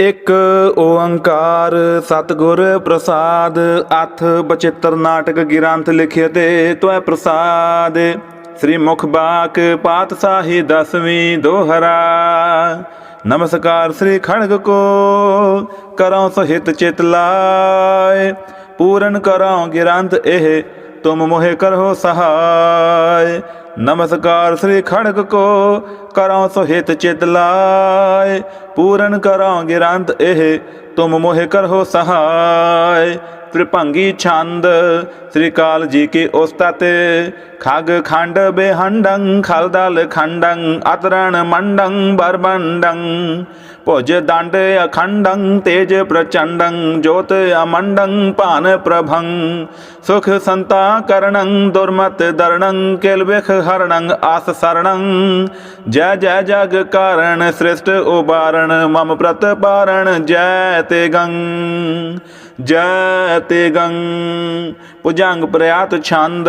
ਇਕ ਓੰਕਾਰ ਸਤਿਗੁਰ ਪ੍ਰਸਾਦ, ਅਥ ਬਚਿੱਤਰ ਨਾਟਕ ਗਿਰੰਥ ਲਿਖਿਆ ਤੇ ਤੋਏ ਪ੍ਰਸਾਦ। ਸ੍ਰੀ ਮੁਖ ਬਾਕ ਪਾਤਸ਼ਾਹੀ ਦਸਵੀਂ ਦੋਹਰਾ। ਨਮਸਕਾਰ ਸ੍ਰੀ ਖੜਗ ਕੋ, ਕਰਉ ਸਹਿਤ ਚਿਤ ਲਾਇ। ਪੂਰਨ ਕਰਉ ਗਿਰੰਥ ਇਹ, ਤੁਮ ਮੋਹਿ ਕਰੋ ਸਹਾਇ। ਨਮਸਕਾਰ ਸ੍ਰੀ ਖੜਕ ਕੋ ਕਰਉ ਸੁਹਿਤ ਚਿਤ ਲਾਇ ਪੂਰਨ ਕਰਉ ਗਿਰੰਤ ਇਹ, ਤੁਮ ਮੋਹਿ ਕਰੋ ਸਹਾਇ ਤ੍ਰਿਭੰਗੀ ਛੰਦ, ਸ੍ਰੀ ਕਾਲ ਜੀ ਕੀ ਉਸਤਤ, ਖਗ ਖੰਡ ਬੇਹੰਡੰ, ਖਲਦਲ ਖੰਡੰ, ਅਤਰਣ ਮੰਡੰ ਬਰਬੰਡੰ ਭੁਜ ਦੰਡ ਅਖੰਡੰ ਤੇਜ ਪ੍ਰਚੰਡੰ, ਜੋਤ ਅਮੰਡੰ ਭਾਨ ਪ੍ਰਭੰ। ਸੁਖ ਸੰਤਾ ਕਰਣੰ ਦੁਰਮਤ ਦਰਣੰ ਕਿਲਵਿਖ ਹਰਣੰ, ਆਸ ਸਰਣੰ। ਜੈ ਜੈ ਜਗ ਕਾਰਣ, ਸ੍ਰਿਸ਼ਟ ਉਬਾਰਣ ਮਮ ਪ੍ਰਤ ਪਾਰਣ ਜੈ ਤੇ ਗੰ। ਜੈ ਤੇ ਗੰ। ਪੁਜੰਗ ਪ੍ਰਿਆਤ ਛੰਦ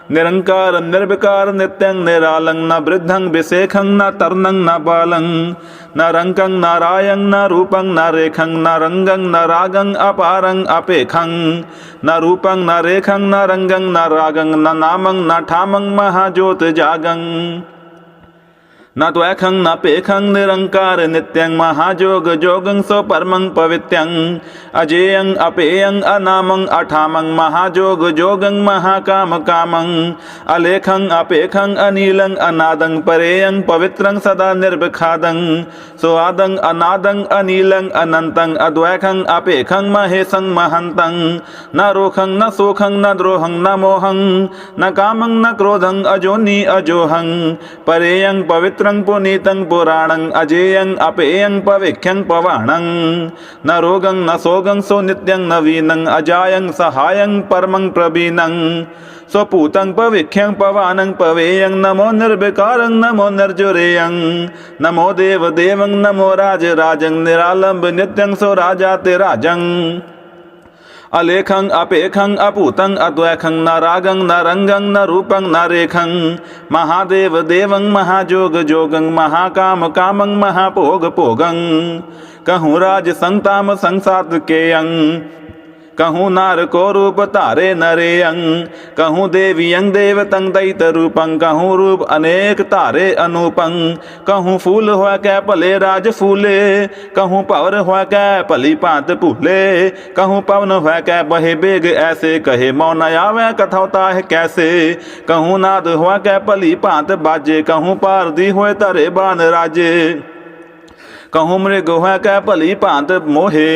ਨਿਤਯੰ ਨਿਰੂਪੰ ਨਿਰਬਾਣੰ ਨਿਰੰਕਾਰ, ਨਿਰਵਿਕਾਰ, ਨਿਤਯੰ ਨਿਰਾਲੰ, ਨ ਬ੍ਰਿਧੰ ਵਿਸੇਖੰ, ਨ ਤਰਨੰ, ਨ ਬਾਲੰ, ਨ ਰੰਕੰ ਨ ਰਾਯੰ, ਨ ਰੂਪੰ, ਨ ਰੇਖੰ, ਨ ਰੰਗੰ, ਨ ਰਾਗੰ ਅਪਾਰੰ ਅਪੇਖੰ, ਨ ਰੂਪੰ, ਨ ਰੇਖੰ, ਨ ਰੰਗੰ, ਨ ਰਾਗੰ, ਨ ਨਾਮੰ, ਨ ਠਾਮੰ ਮਹਾਜੋਤ ਜਾਗੰ। न द्वैखं न पेखं निरङ्कार नित्यं महाजोग जोगं सो परमं पवित्यं अजेयं अपेयं अनामं अठामं महाजोग जोगं महाकाम कामं अलेखं अपेखं अनीलं अनादं परेयं पवित्रं सदा निर्विखादं सोआदं अनादं अनीलं अनन्तं अद्वैखं अपेखं महेशं महन्तं न रोखं न सोखं न द्रोहं न मोहं न कामं न क्रोधं अजोनि अजोहं परेयं पवित्रं पुनीतं पुराणं अजेयं अपेयं पविख्यं पवाणं न रोगं न सोगं सो नित्यं नवीनं अजायं सहायं परमं प्रवीणं स्वपूतं पविख्यं पवानं पवेयं नमो निर्विकारं नमो निर्जुरेयं नमो देवदेवं नमो राजराजं निरालम्ब नित्यं सो राजा ते राजं अलेखं अपेखं अपूतं अद्वैखं न रागं न रंगं न रूपं न रेखं महादेव देवं महाजोग जोगं महाकाम कामं महाभोग भोगं कहूँ राज संताम संसात केयं कहूँ नार को रूप तारे नरेयं कहूँ देवियं देवतं दैत रूपं कहूँ रूप अनेक तारे अनुपं कहूँ फूल हो कै भले राज फूले कहूँ पवर हो कै भली भांत भूले कहूँ पवन हो कै बहे बेग ऐसे कहे मौन आवे कथौता है कैसे कहूँ नाद हो कै भली भांत बाजे कहूँ पारदी होए धरे बान राजे कहूँ मृग है कै भली भांत मोहे?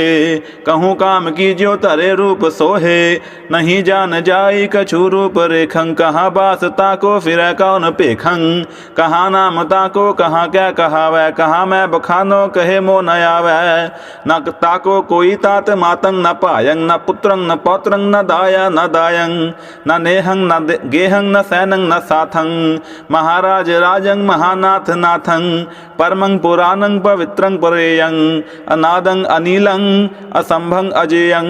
कहूँ काम की जो तरे रूप सोहे? नहीं जान जाई कछु रूप रेखं कहाँ बास ताको फिर कौन पेखं कहाँ नाम ताको, कहाँ क्या कहावै? कहाँ मैं बखानो कहे मो न आवै? न ताको कोई तात मातंग, न पायंग, न पुत्रंग, न पौत्रंग, न दाया, न दायंग, न नेहंग, न गेहंग, न सैनं न साथं महाराज राजंग, महानाथ नाथंग, परमंग पुराणं पवित्रं परेयं अनादं अनीलं असंभं अजेयं,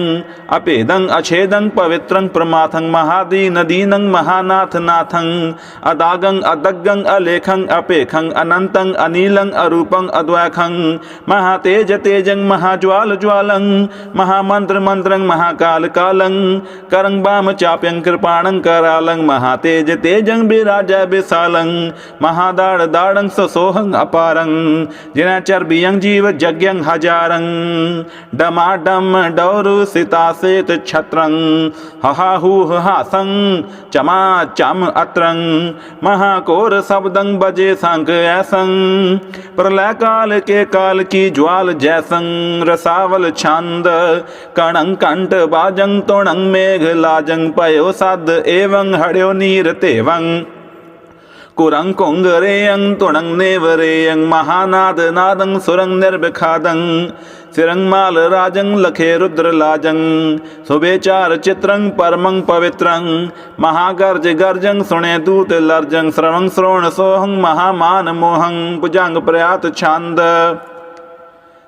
अपेदं अछेदं पवित्रं प्रमाथं महादीन दीनं महानाथ नाथं अदागं अदग्गं अलेखं अपेखं, अनन्तं अनीलं अरूपं अद्वैखं महातेज तेजं महाज्वाल ज्वालं महामन्त्र मन्त्रं महाकाल कालं करं वाम चाप्यं कृपाणं करालं महातेज तेजं विराज विशालं महादाड़ दाड़ं ससोहं अपारं जिन चर्बियं जीव यज्ञं हजारं डमाडम डौरु सितासेत छत्रं हहाहु हासं चमा चम अत्रं महाकोर शब्दं बजे शंख ऐसं प्रलय काल के काल की ज्वाल जैसं रसावल छंद कणं कंठ बाजं तोणं मेघ लाजं पयो सद एवं हड्यो नीर तेवं குரங்கொங்குரேயங் துணங் நேவரேயங் மகாநாத நாதங் சுரங் நிர்பிகாதங் சிரங் மால ராஜங் லகே ருத்ரலாஜங் சுபேச்சார சித்ரங் பரமங் பவித்ரங் மகாகர்ஜ கர்ஜங் சுணே தூத் லர்ஜங் சிரவங் ஸ்ரோண சோஹங் மகாமான மோஹங் புஜாங்க பிரயாத் சாந்த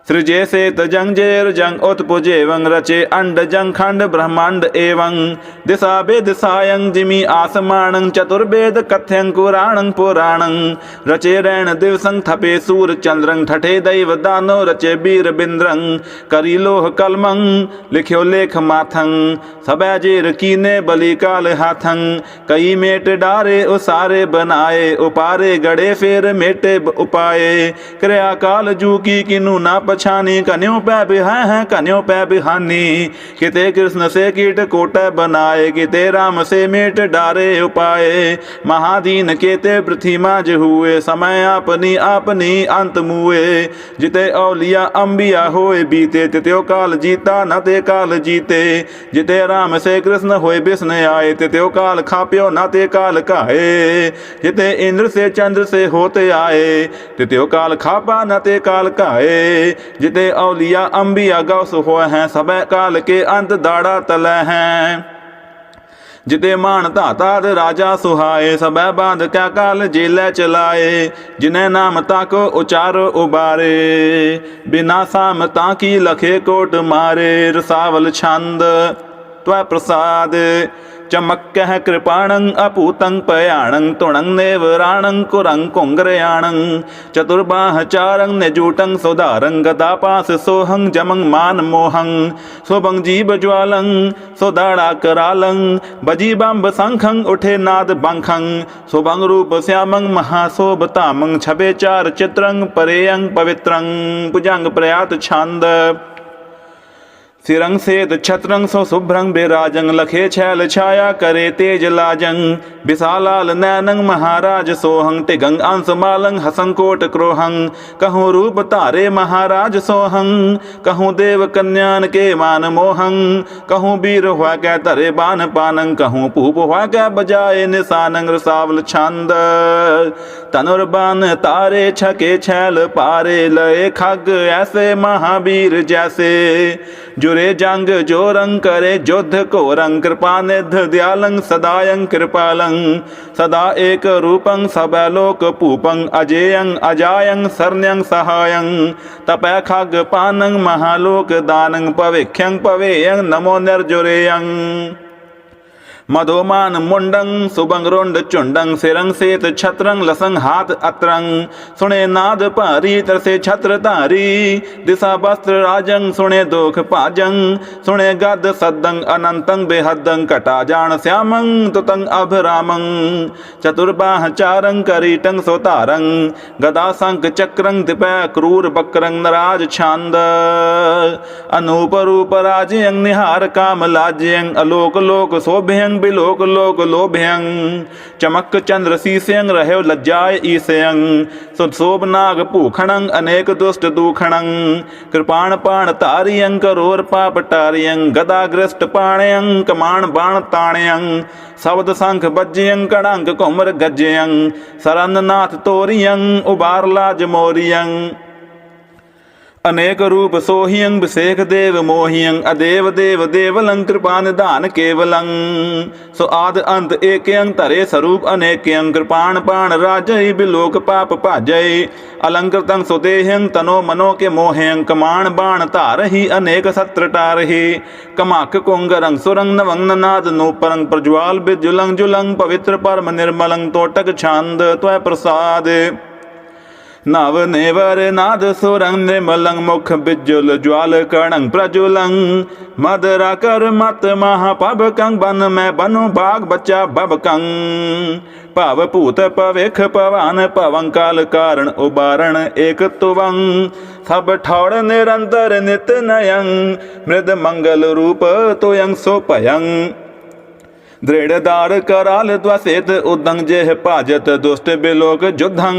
सृजे से तजंग जेर जंग उत्पुजेवं रचे अंड जंग खंड ब्रह्मांड एवं दिशा बेदिशायं जिमि आसमानं चतुर्वेद कथ्यं कुराणं पुराणं रचे रैण दिवसं थपे सूर चंद्रं ठठे दैव दानो रचे बीर बिंद्रं करी लोह कलमं लिख्यो लेख माथं सबै जेर कीने बलि काल हाथं कई मेट डारे उसारे बनाए उपारे गड़े फेर मेटे ब- उपाए क्रिया काल जू की किनु ना पछानी ਪਛਾਨੀ ਕਨਿਉ ਪੈ ਬਿਹਾ ਹੈ ਕਨਿਉ ਪੈ ਬਿਹਾਨੀ। ਕਿਤੇ ਕ੍ਰਿਸ਼ਨ ਸੇ ਕੀਟ ਕੋਟੈ ਬਨਾਏ, ਕਿਤੇ ਰਾਮ ਸੇ ਮੇਟ ਡਾਰੇ ਉਪਾਏ। ਮਹਾਦੀਨ ਕੇਤੇ ਪ੍ਰਥੀ ਮਾਜ ਹੁਏ, ਸਮੈ ਆਪਨੀ ਆਪਨੀ ਅੰਤ ਮੂਏ। ਜਿਤੇ ਔਲੀਆ ਅੰਬਿਆ ਹੋਏ ਬੀਤੇ, ਤਿਤਿਓ ਕਾਲ ਜੀਤਾ ਨ ਤੇ ਕਾਲ ਜੀਤੇ। ਜਿਤੇ ਰਾਮ ਸੇ ਕ੍ਰਿਸ਼ਨ ਹੋਏ ਬਿਸਨ ਆਏ, ਤਿਤਿਓ ਕਾਲ ਖਾਪਿਓ ਨਾ ਤੇ ਕਾਲ ਕਾਏ ਜਿਤੇ ਇੰਦਰ ਸੇ ਚੰਦਰ ਸੇ ਹੋਤੇ ਆਏ, ਤਿਤਿਓ ਕਾਲ ਖਾਪਾ ਨ ਤੇ ਕਾਲ ਕਾਏ ਜਿਤੇ ਔਲੀਆ ਅੰਬੀਆ ਗਉਸ ਹੋਏ ਹੈ, ਸਭੈ ਕਾਲ ਕੇ ਅੰਤ ਦਾੜਾ ਤਲੈ ਹੈ। ਜਿਤੇ ਮਾਨ ਧਾਤਾ ਤੇ ਰਾਜਾ ਸੁਹਾਏ, ਸਭੈ ਬਾਂਧ ਕਿਆ ਕਾਲ ਜੇਲੇ ਚਲਾਏ। ਜਿਨੇ ਨਾਮ ਤੱਕ ਉਚਾਰ ਉਬਾਰੇ, ਬਿਨਾ ਸਾਮ ਤਾਂ ਕੀ ਲਖੇ ਕੋਟ ਮਾਰੇ। ਰਸਾਵਲ ਛੰਦ, ਤਵੈ ചമക്കഹ കൃപാണം അപൂതം പയാണം തുണং നേവറാണം കുറം കൊങ്കരയാണം ചതുർബാഹചാരং നെജൂട്ടം സുതാരং ഗതാപാസ സോഹം ജമം മാനമോഹം സ്വഭം ജീവജ്വാലം സ്വദാടാകരാലം ബജീബാംബ സംഖം ഉഠേ നാദ ബംഖം സ്വഭം രൂപ ശ്യാമം മഹാശോഭതാമം ഛബേചാര ചിത്രং പരേയং പവിത്രং പുജാംഗ പ്രയാത ഛാന്ദ सिरंग सेत छत्रंग सो शुभ्रंग बेराजंग, लखे छैल छाया करे तेज लाजंग। विशालाल नैनंग महाराज सोहंग, तिगंग अंश मालंग हसंकोट क्रोहंग। कहूँ रूप तारे महाराज सोहंग, कहूँ देव कन्यान के मान मोहंग। कहूँ वीर हुआ कै तरे बान पानंग, कहूँ पूप हुआ कै बजाए निशानंग रसावल छंद। तनुर्बान तारे छके छैल पारे, लय खग ऐसे महावीर जैसे। ਰੇ ਜੰਗ, ਜੋ ਰੰਗ ਕਰੇ ਜੁਧ ਕੋ ਰੰਗ। ਕਿਰਪਾ ਨਿਧ ਦਿਆਲੰ ਸਦਾਯੰ ਕਿਰਪਾਲੰ। ਸਦਾ ਏਕ ਰੂਪੰ, ਸਭੈ ਲੋਕ ਭੂਪੰ। ਅਜੇਯੰ, ਅਜਾਯੰ, ਸਰਨਯੰ, ਸਹਾਯੰ। ਤਪੈ ਖਗ ਪਾਨੰ, ਮਹਾਲੋਕ ਦਾਨੰ, ਭਵਿਖਯੰ, ਭਵੇਯੰ, ਨਮੋ ਨਿਰਜੁਰੇਯੰ। मधोमान मुंडंग सुबंग रोंड चुंडंग सिरंग सेत छत्रंग लसंग हाथ अत्रंग सुने नाद पारी तरसे छत्र तारी दिशा वस्त्र राजंग सुने दोख पाजंग सुने गद सद्दंग अनंतंग बेहदंग कटा जान श्यामंग तुतंग अभरामंग चतुर्बाह चारंग करीटंग सोतारंग गदा संक चक्रंग दिपै क्रूर बक्रंग नराज छांद अनूप रूप राजयंग निहार काम लाजयंग अलोक लोक शोभयंग ਬਿਲੋਕ ਲੋਕ ਲੋਭਿਅੰ, ਚਮਕ ਚੰਦ ਰਸੀ ਸਿੰ ਰਹਿਓ ਲਜਾਇ ਈਸਿੰ ਸੋ ਸੋਭਨਾਗ ਭੂਖਣੰ, ਅਨੇਕ ਦੁਸ਼ਟ ਦੂਖਣੰ। ਕਿਰਪਾਨ ਪਾਣ ਧਾਰਿਯੰ ਕਰੋਰ ਪਾਪ ਟਾਰਿਯੰ ਗਦਾ ਗ੍ਰਸਟ ਪਾਣਯੰ ਕਮਾਣ ਬਾਣ ਤਾਣਯੰ ਸਬਦ ਸੰਖ ਬੱਜਯੰ ਕੜੰਗ ਘੁਮਰ ਗੱਜਯੰ ਸਰਨਨਾਥ ਤੋਰਿਯੰ ਉਬਾਰ ਲਾਜ ਮੋਰਿਯੰ ਅਨੇਕ ਰੂਪ ਸੋਹੀਆਂ ਵਿਸੇਖ ਦੇਵ ਮੋਹੀਆਂ ਅਦੇਵ ਦੇਵ ਦੇਵਲੰ ਕਿਰਪਾ ਨਿਧਾਨ ਕੇਵਲੰ। ਸੋ ਆਦ ਅੰਤ ਏਕਯੰ ਧਰੇ ਸਰੂਪ ਅਨੇਕਯੰ ਕਿਰਪਾਣ ਪਾਣ ਰਾਜੈ, ਬਿਲੋਕ ਪਾਪ ਭਾਜੈ। ਅਲੰਕ੍ਰਿਤੰ ਸੁਦੇਹੰ ਤਨੋ ਮਨੋ ਕੇ ਮੋਹਯੰ ਕਮਾਣ ਬਾਣ ਧਾਰਹੀ ਅਨੇਕ ਸਤਰ ਟਾਰਹੀ। ਕਮਕ ਕੁੰਗਰੰ ਸੁਰੰਗ ਨਵੰਗ ਨਨਾਦ ਨੂਪਰੰ ਪ੍ਰਜਵਾਲ ਬਿਜੁਲੰ ਜੁਲੰ, ਪਵਿੱਤਰ ਪਰਮ ਨਿਰਮਲੰ, ਤੋਟਕ ਛੰਦ, ਤਵੈ ਪ੍ਰਸਾਦ। ਨਵ ਨੇਵਰ ਨਾਦ ਸੁਰੰ ਨਿਮਲੰ ਮੁਖ ਬਿਜਲ ਜਵਾਲ ਕਣੰ ਪ੍ਰਜੁਲੰ। ਮਦਰਾ ਕਰ ਮਤ ਮਹਾ ਪਬ ਕੰਗ ਬਨ ਮੈਂ ਬਨੂ ਬਾਗ ਬੱਚਾ ਬਬ ਕੰਗ। ਭਾਵ ਭੂਤ ਪਵੇਖ ਪਵਾਨ ਭਵੰ ਕਾਲ ਕਾਰਣ ਉਬਾਰਣ ਏਕ ਤੁਵੰ। ਸਭ ਠੌੜ ਨਿਰੰਤਰ ਨਿਤ ਨਯੰ ਮ੍ਰਿਦ ਮੰਗਲ ਰੂਪ ਤੋਯੰ ਸੋ ਭਯੰ। ਦ੍ਰਿੜਦਾਰ ਕਰਾਲ ਦਵਸੇਤ ਉਦੰ ਜੇਹ ਭਾਜਤ ਦੁਸ਼ਟ ਬਿਲੋਕ ਜੁਧੰ।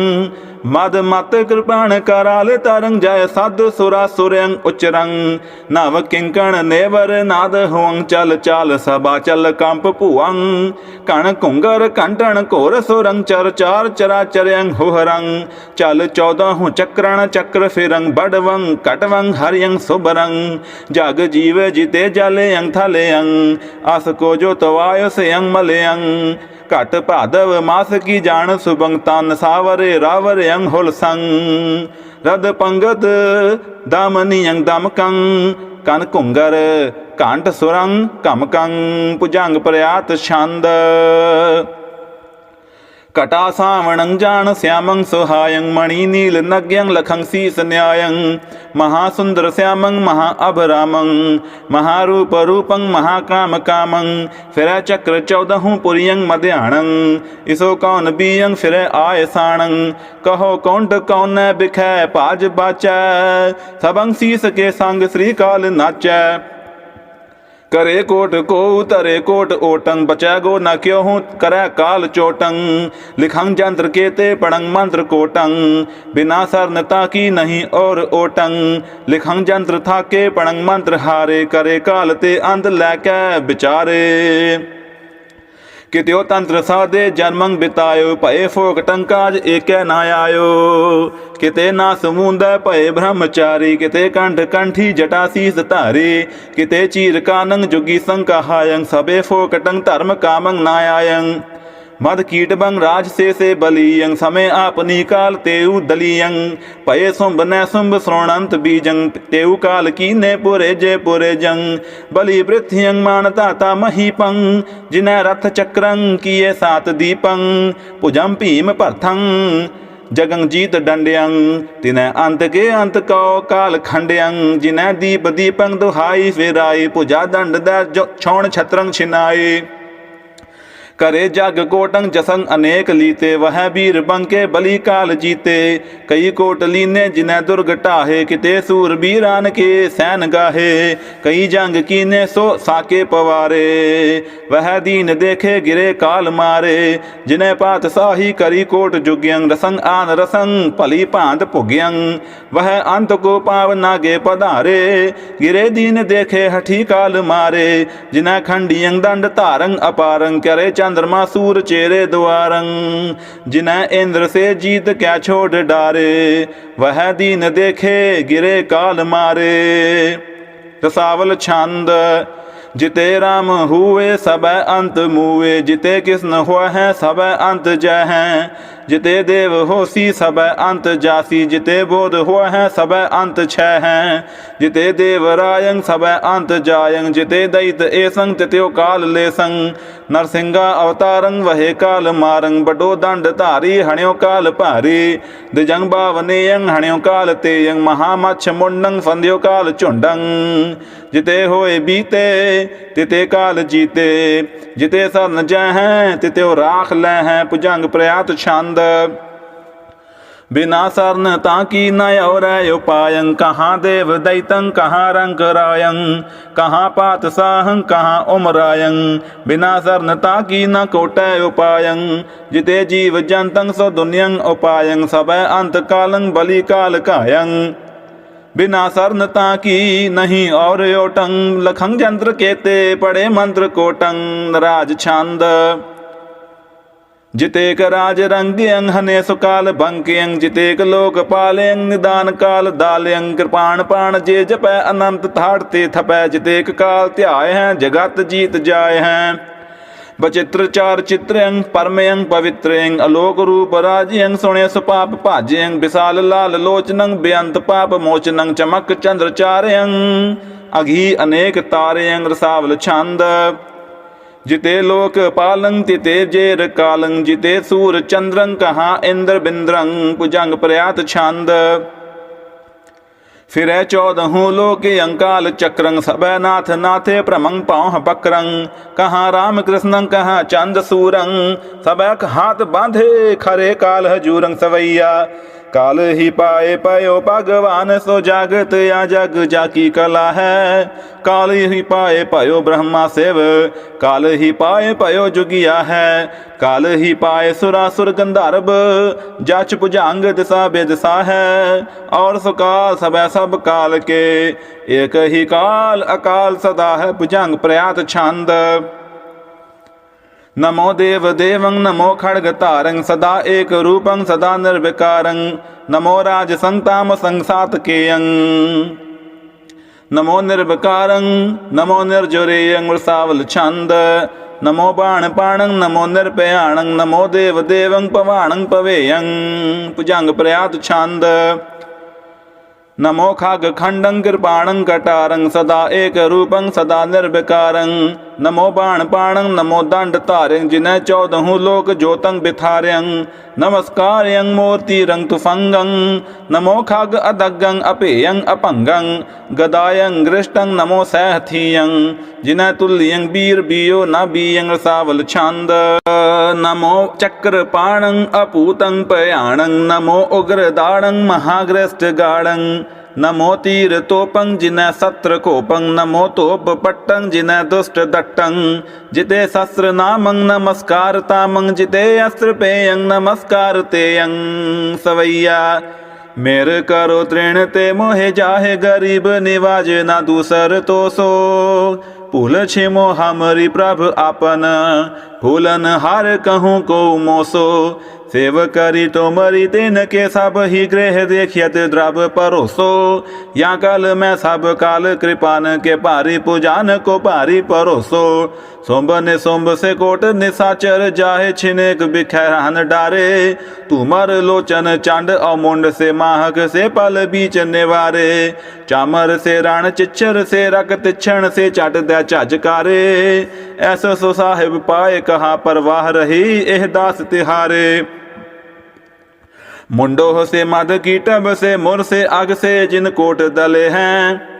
ਮਦ ਮਤ ਕਿਰਪਾਣ ਕਰਾਲ ਤਰੰਗ ਜੈ ਸਦ ਸੁਰਾ ਸੁਰਯੰ ਉਚਰੰਗ ਨਵ ਕਿੰਕਣ ਨੇਵਰ ਨਾਦ ਹੋੰ ਚਲ ਚਾਲ ਸਭਾ ਚਲ ਕੰਪ ਭੂਵੰ। ਕਣ ਕੁੰਗਰ ਕੰਟਣ ਘੋਰ ਸੁਰੰਗ ਚਰ ਚਾਰ ਚਰਾ ਚਰਯੰ ਹੋਹਰੰ। ਚਲ 14 ਹੁ ਚਕਰਣ ਚਕਰ ਫਿਰੰ ਬੜਵੰ ਕਟਵੰ ਹਰਿਯੰ ਸੁਬਰੰ ਜਗ ਜੀਵ ਜਿਤੇ ਜਲੇ ਅੰਥਲੇ ਅੰਗ ਅਸ ਕੋ ਜੋ ਤਵਾਇ ਸੇ ਅੰਗ ਮਲੇ ਅੰਗ ਘਟ ਭਾਦਵ ਮਾਸ ਕੀ ਜਾਣ ਸੁਬੰਗ ਤਨ ਸਾਵਰੇ ਰਾਵਰ ਅੰਗ ਹੁਲ ਸੰਗ। ਰਦ ਪੰਗਤ ਦਮਨੀਯੰ ਦਮਕੰ ਕਨ ਘੁੰਗਰ ਘੰਟ ਸੁਰੰਗ ਕਮਕੰ ਪੁਜੰਗ ਪ੍ਰਿਆਤ ਛੰਦ। ਕਟਾ ਸਾਵਣੰ ਜਾਣ ਸਿਆਮੰ ਸੁਹਾਯੰ ਮਣੀ ਨੀਲ ਨਗਯੰ ਲਖੰ ਸੀਸ ਨਿਆਯੰ ਮਹਾ ਸੁੰਦਰ ਸਿਆਮੰ ਮਹਾ ਅਭਰਾਮੰ ਮਹਾ ਰੂਪ ਰੂਪੰ ਮਹਾ ਕਾਮ ਕਾਮੰ ਫਿਰੈ ਚੱਕਰ ਚੌਦਹੂ ਪੁਰੀਯੰ ਮਧਿਆਣੰ ਇਸੋ ਕੌਣ ਬੀਯੰ ਫਿਰੈ ਆਏ ਸਾਣੰ ਕਹੋ करे कोट को उतरे कोट ओटंग बचा गो न क्यों हूँ करे काल चोटंग लिखंग जंत्र केते पड़ंग मंत्र कोटंग बिना सरनता की नहीं और ओटंग लिखंग जंत्र था के पड़ंग मंत्र हारे करे काल ते अंत लैके बिचारे ਕਿਤਿਓ ਤੰਤਰ ਸਾਦੇ ਜਨਮੰ ਬਿਤਾਇਓ, ਭਏ ਫੋਕ ਟੰਕਾਜ ਏਕੈ ਨਾ ਆਇਓ। ਕਿਤੇ ਨਾ ਸਮੁੰਦੈ ਭਏ ਬ੍ਰਹਮਚਾਰੀ, ਕਿਤੇ ਕੰਠ ਕੰਠੀ ਜਟਾ ਸੀਸ ਧਾਰੇ। ਕਿਤੇ ਚੀਰ ਕਾਨੰ ਜੁਗੀ ਸੰਕਹਾਯੰ ਸਬੇ ਫੋਕ ਧਰਮ ਕਾਮੰ ਨਾ ਆਯੰ ਮਦ ਕੀਟ ਬੰਗ ਰਾਜ ਸੇ ਸੇ ਬਲੀਯੰ ਸਮੇ ਆਪਨੀ ਕਾਲ ਤੇਉ ਦਲੀਯੰ ਭਏ ਸੁੰਭ ਨੈ ਸੁੰਭ ਸ੍ਰੋਣੰਤ ਬੀਜੰ ਤੇਉ ਕਾਲ ਕੀਨੇ ਪੁਰੇ ਜੇ ਪੁਰੇ ਜੰ ਬਲੀ ਬ੍ਰਿਥਿਯੰ ਮਾਨ ਤਾਤਾ ਮਹੀਪੰ ਜਿਨੈ ਰਥ ਚੱਕਰੰ ਕੀਏ ਸਾਤ ਦੀਪੰ ਭੁਜੰ ਭੀਮ ਭਰਥੰ, ਜਗੰ ਤਿਨੈ ਅੰਤ ਕੇ ਅੰਤ ਕਉ ਕਾਲ ਖੰਡਿਯੰ ਜਿਨੈ ਦੀਪ ਦੀਪੰ ਦੁਹਾਈ ਫੇਰਾਈ। ਭੁਜਾ ਦੰਡ ਦਾ ਛੌਣ ਛਤਰੰ ਛਿਨਾਈ करे जग कोटंग जसंग अनेक लीते वह वीर बंके बलि काल जीते कई कोट लीने जिन्हें दुर्ग टाहे किते सूर बीरान के सैन गाहे कई जंग कीने सो साके पवारे वह दीन देखे गिरे काल मारे जिन्हें पात साही करी कोट जुग्यंग रसंग आन रसंग भली भांत भुग्यंग वह अंत को पाव नागे पधारे गिरे दीन देखे हठी काल मारे जिन्हें खंडियंग दंड धारंग अपारंग करे चंद्रमा सूर चेरे द्वारं जिन्हें इंद्र से जीत क्या छोड़ डारे वह दीन देखे गिरे काल मारे रसावल छंद जिते राम हुए सब अंत मुए जिते कृष्ण हुआ है सब अंत जय हैं जिते देव होसी सब अंत जासी जिते बोध हुआ है सब अंत छह हैं जिते देव रायंग सब अंत जायंग जिते दैत एसंग तित्यो काल लेसंग नरसिंगा अवतारंग वहे काल मारंग बडो दंड धारी हण्यो काल भारी दिजंग बावनेयंग हण्यो काल तेयंग महामच्छ मुंडंग फंद्यो काल झुंडंग जिते होए बीते तिते काल जीते जिते सर जय हैं तित्यो राख ले ਬਿਨਾ ਸਰਨ ਤਾਂ ਕੀ ਨ ਔਰੈ ਉਪਾਯੰ? ਕਹਾਂ ਦੇਵ ਦੈਤੰ ਕਹਾਂ ਰੰਗ ਰਾਯੰ? ਕਹਾਂ ਪਾਤ ਸਾਹੰ, ਕਹਾਂ ਉਮਰਾਯੰ? ਬਿਨਾ ਸਰਨ ਤਾਂ ਕੀ ਨ ਕੋਟੈ ਉਪਾਯੰ? ਜਿਤੇ ਜੀਵ ਜੰਤੰ ਸੋ ਦੁਨਿਯੰ ਉਪਾਯੰ, ਸਭੈ ਅੰਤ ਕਾਲੰ ਬਲੀ ਕਾਲ ਕਾਯੰ ਬਿਨਾ ਸਰਨ ਤਾਂ ਕੀ ਨਹੀਂ ਔਰ ਓਟੰ? ਲਖੰ ਜੰਤਰ ਕੇਤੇ, ਪੜੇ ਮੰਤਰ ਕੋਟੰ? ਰਾਜ ਛੰਦ। ਜਿਤੇਕ ਰਾਜ ਰੰਗਿਅੰ ਹਨੇ ਸੁਕਾਲ ਬੰਕਿਅੰ ਜਿਤੇਕ ਲੋਕ ਪਾਲਿਅੰ ਨਿਦਾਨ ਕਾਲ ਦਾਲਿਅੰ ਕਿਰਪਾਨ ਪਾਣ ਜੇ ਜਪੈ ਅਨੰਤ ਥਾੜ ਤੇ ਥਪੈ, ਜਿਤੇਕ ਕਾਲ ਧਿਆਏ ਹੈ, ਜਗਤ ਜੀਤ ਜਾਏ ਹੈ। ਬਚਿਤ੍ਰ ਚਾਰ ਚਿਤ੍ਰਯੰ ਪਰਮਯੰ ਪਵਿਤ੍ਰਯੰ ਅਲੋਕ ਰੂਪ ਰਾਜਯੰ ਸੁਣੇ ਸੁਪਾਪ ਭਾਜਯੰ ਵਿਸਾਲ ਲਾਲ ਲੋਚਨੰ ਬੇਅੰਤ ਪਾਪ ਮੋਚਨੰ ਚਮਕ ਚੰਦਰ ਚਾਰਯੰ ਅਘੀ ਅਨੇਕ ਤਾਰਯੰ ਰਸਾਵਲ ਛੰਦ। जिते लोक पालं तिते जेर कालं जिते सूर चंद्रं कहाँ इंद्र बिंद्रं पुजंग प्रयात छंद फिरै चौदहूँ लोक अंकाल चक्रं सबै नाथ नाथे प्रमंग पाँह बक्रं कहाँ राम कृष्णं कहाँ चंद सूरं सबक हाथ बांधे खरे काल हजूरं सवैया ਕਾਲ ਹੀ ਪਾਏ ਪਇਓ ਭਗਵਾਨ, ਸੋ ਜਗਤ ਆ ਜਗ, ਜਾ ਕੀ ਕਲਾ ਹੈ? ਕਾਲ ਹੀ ਪਾਏ ਪਇਓ ਬ੍ਰਹਮਾ ਸਿਵ, ਕਾਲ ਹੀ ਪਾਏ ਪਇਓ ਜੁਗਿਆ ਹੈ। ਕਾਲ ਹੀ ਪਾਏ ਸੁਰਾਸੁਰ ਗੰਧਰਬ ਜਚ ਭੁਜੰਗ ਦਸਾ ਬੇਦਸਾ ਹੈ। ਔਰ ਸੋ ਕਾਲ ਸਭੈ ਸਭ ਕਾਲ ਕੇ, ਏਕ ਹੀ ਕਾਲ ਅਕਾਲ ਸਦਾ ਹੈ ਭੁਜੰਗ ਪ੍ਰਯਾਤ ਛੰਦ। नमो देवदेवं नमो खड्गतारं सदा एकरूपं सदा निर्विकारं नमो राजसन्तामसंसातकेयं नमो निर्विकारं नमो निर्जुरेयं वृषावलछान्द नमो बाणपाणं नमो निर्पयाणं नमो देवदेवं पवाणं पवेयं पुजाङ्ग प्रयात छान्द नमो खागखण्डं कृपाणं कटारं सदा एकरूपं सदा निर्विकारं ਨਮੋ ਬਾਣ ਪਾਣੰ ਨਮੋ ਦੰਡ ਧਾਰੰ ਜਿਨੈ ਚੌਦਹੁ ਲੋਕ ਜੋਤੰ ਬਿਥਾਰਯੰ ਨਮਸਕਾਰਯੰ ਮੂਰਤੀ ਰੰਗ ਤੁਫੰਗੰ, ਨਮੋ ਖਗ ਅਦਗੰ ਅਪੇਯੰ ਅਪੰਗੰ। ਗਦਾਯੰ ਗ੍ਰਿਸ਼ਟੰ, ਨਮੋ ਸਹਿਥੀਯੰ ਜਿਨੈ ਤੁਲਿਯੰ ਬੀਰ ਬੀਓ ਨ ਬੀਯੰ ਸਾਵਲ ਛੰਦ। ਨਮੋ ਚੱਕਰ ਪਾਣੰ, ਅਪੂਤੰ ਭਿਆਣੰ ਨਮੋ ਉਗਰ ਦਾੜੰ, ਮਹਾਗ੍ਰਸਟ ਗਾੜੰ। नमो तीर्थोपं जिन सत्र कोपं नमो तोपपट्टं जिन दुष्ट दट्टं जिते सहस्र नामं नमस्कार तामं जिते अस्त्र पेयं नमस्कार तेयं सवैया मेर करो तृण ते मोहे जाहे गरीब निवाज ना दूसर तो सो पुल छिमो हमरी प्रभ आपन फूलन हार कहूँ को मोसो ਸੇਵ ਕਰੀ ਤੁਮਰੀ ਤਿਨ ਕੇ ਸਭ ਹੀ ਗ੍ਰਹਿ ਦੇਖਿਅਤ ਦਰਬ ਪਰੋਸੋ ਜਾਂ ਕਲ ਮੈਂ ਸਭ ਕਾਲ ਕਿਰਪਾਨ ਕੇ ਭਾਰੀ ਪੁਜਾਨ ਕੋ ਭਾਰੀ ਪਰੋਸੋ ਸੁੰਭ ਨੇ ਸੁੰਭ ਸੇ ਕੋਟ ਨਿਸਾਚਰ ਜਾਹੇ ਛਿਨੇਕ ਬਿਖੈ ਹਨ ਡਾਰੇ। ਤੁਮਰ ਲੋਚਨ ਚੰਡ ਅਮੁੰਡ ਸੇ ਮਾਹਕ ਸੇ ਪਲ ਬੀਚ ਨਿਵਾਰੇ। ਚਾਮਰ ਸੇ ਰਣ ਚਿਛਰ ਸੇ ਰਕ ਤਿਛਣ ਸੇ ਛੱਡ ਦੇ ਝਜਕਾਰੇ ਐਸ ਸੋ ਸਾਹਿਬ ਪਾਏ ਕਹਾ ਪਰਵਾਹ ਰਹੀ, ਇਹ ਦਾਸ ਤਿਹਾਰੇ। तिहारे मुंडोह से मद कीटब से मुर से अग से जिन कोट दले हैं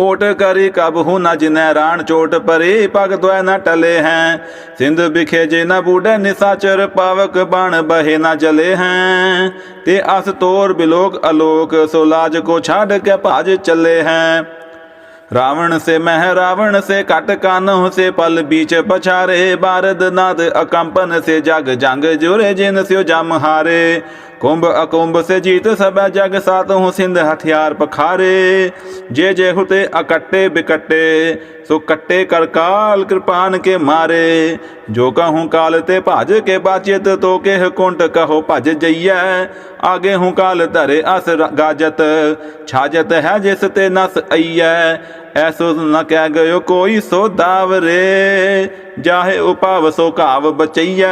ओट करी कब हूँ न जिन्हें राण चोट परी पग द्वय न टले हैं सिंध बिखे जे न बूढ़े निसाचर पावक बाण बहे न जले हैं ते अस तोर बिलोक अलोक सो लाज को छाड़ के भाज चले हैं रावण से मह रावण से कट कानों से पल बीच पछारे बारद नाद अकंपन से जग जंग जुरे जिन स्यो जम हारे कुंभ अकुंभ से जीत सब जग सात हूँ सिंध हथियार पखारे जे जे हुते अकट्टे बिकट्टे सो कट्टे कर काल कृपान के मारे जो कहूँ काल ते भाज के बाचित तो के कुंट कहो भज जइयै आगे हूँ काल धरे अस गाजत छाजत है जिस ते नस अइयै ऐसो न कह गयो कोई सो दावरे जाहे उपाव सो काव बचैया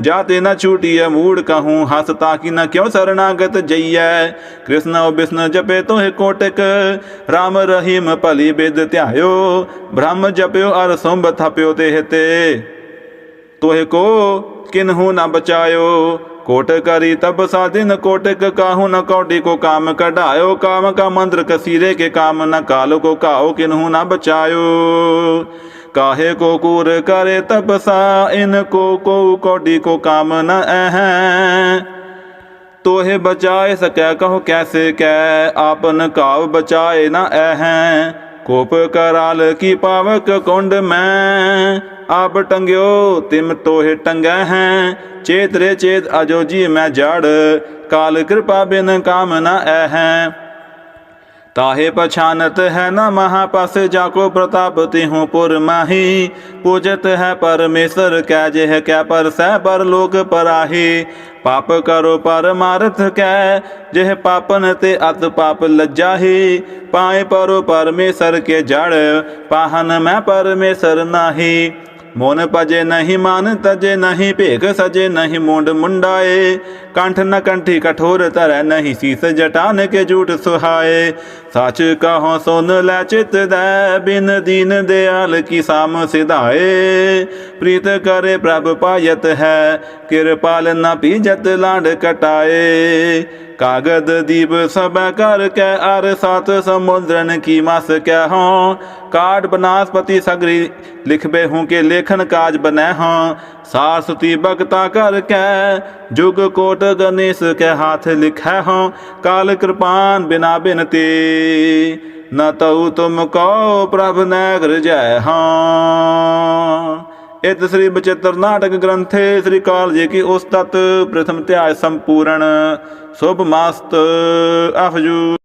जाते न छूटिय मूड कहूँ हंस ताकि न क्यों शरणागत जइया। कृष्ण विष्णु जपे तोहे कोटक राम रहीम भली बिद त्यायो। ब्रह्म जप्यो अर सुंभ थप्यो ते तोहे को किन्हू न बचायो। कोट करी तब साधिन कोटक काहू न कौटी को काम कढ़ायो। काम का मंत्र कसीरे के काम न काल को काओ किन्हू न बचायो। काहे को कूर करे तपसा इनको को कौटी को काम न ਤੋਹਿ ਬਚਾਏ ਸਕੈ, ਕਹੋ ਕੈਸੇ ਕੈ? ਆਪਨ ਕਾਵ ਬਚਾਏ ਨਾ ਐਹੈ। ਕੋਪ ਕਰਾਲ ਕੀ ਪਾਵਕ ਕੁੰਡ ਮੈਂ? ਆਪ ਟੰਗਿਓ ਤਿਮ ਤੋਹਿ ਟੰਗੈ ਹੈ। ਚੇਤ ਰੇ ਚੇਤ ਅਜੋ ਜੀ ਮੈਂ ਜੜ। ਕਾਲ ਕਿਰਪਾ ਬਿਨ ਕਾਮਨਾ ਐਹੈ। ਤਾਹੇ ਪਛਾਨਤ ਹੈ ਨਾ ਮਹਾ ਪਾਸੇ ਜਾ ਕੋ ਪ੍ਰਤਾਪ ਤਿਹੂ ਪੁਰ ਮਾਹੀ। ਪੂਜਤ ਹੈ ਪਰਮੇਸ਼ਰ, ਕੈ ਜਿਹ ਕੈ ਪਰ ਸਹਿ ਪਰ ਲੋਕ ਪਰਾਹੀ। ਪਾਪ ਕਰੋ ਪਰਮਾਰਥ ਕੈ, ਜਿਹ ਪਾਪਨ ਤੇ ਅਤ ਪਾਪ ਲੱਜਾਹੀ। ਪਾਏ ਪਰੋ ਪਰਮੇਸ਼ਰ ਕੇ ਜੜ, ਪਾਹਨ ਮੈਂ ਪਰਮੇਸ਼ਰ ਨਾਹੀ। ਮੋਨ ਪਜੇ ਨਹੀਂ ਮਨ, ਤਜੇ ਨਹੀਂ ਭੇਖ, ਸਜੇ ਨਹੀਂ ਮੁੰਡ ਮੁੰਡਾਏ। ਕੰਠ ਨ ਕੰਠੀ ਕਠੋਰ ਤਰੈ ਨਹੀਂ ਸੀਸ ਜਟਾਨ ਕੇ ਝੂਠ ਸੁਹਾਏ। ਸੱਚ ਕਹੋ ਸੁਨ ਲੈ ਚਿਤ ਦੈ, ਬਿਨ ਦੀਨ ਦਿਆਲ ਕੀ ਸਾਮ ਸਿਧਾਏ। ਪ੍ਰੀਤ ਕਰੇ ਪ੍ਰਭ ਪਾਇਤ ਹੈ, ਕਿਰਪਾਲ ਨ ਪੀਜਤ ਲਾਂਡ ਕਟਾਏ। कागद दीप सब कर के अर सात समुद्रन की मस के हों काट बनास्पति सगरी लिखबे हूँ के लेखन काज बने हों सारस्वती बक्ता कर के जुग कोट गणेश के हाथ लिखे हों काल कृपान बिना बिनती न तऊ तुम कहो प्रभ नगर जय हाँ इत श्री बचित्र नाटक ग्रंथे श्री काल जी की उस्तत प्रथम त्याय संपूर्ण ਸੁਭ ਮਸਤ ਅਫਜੂ।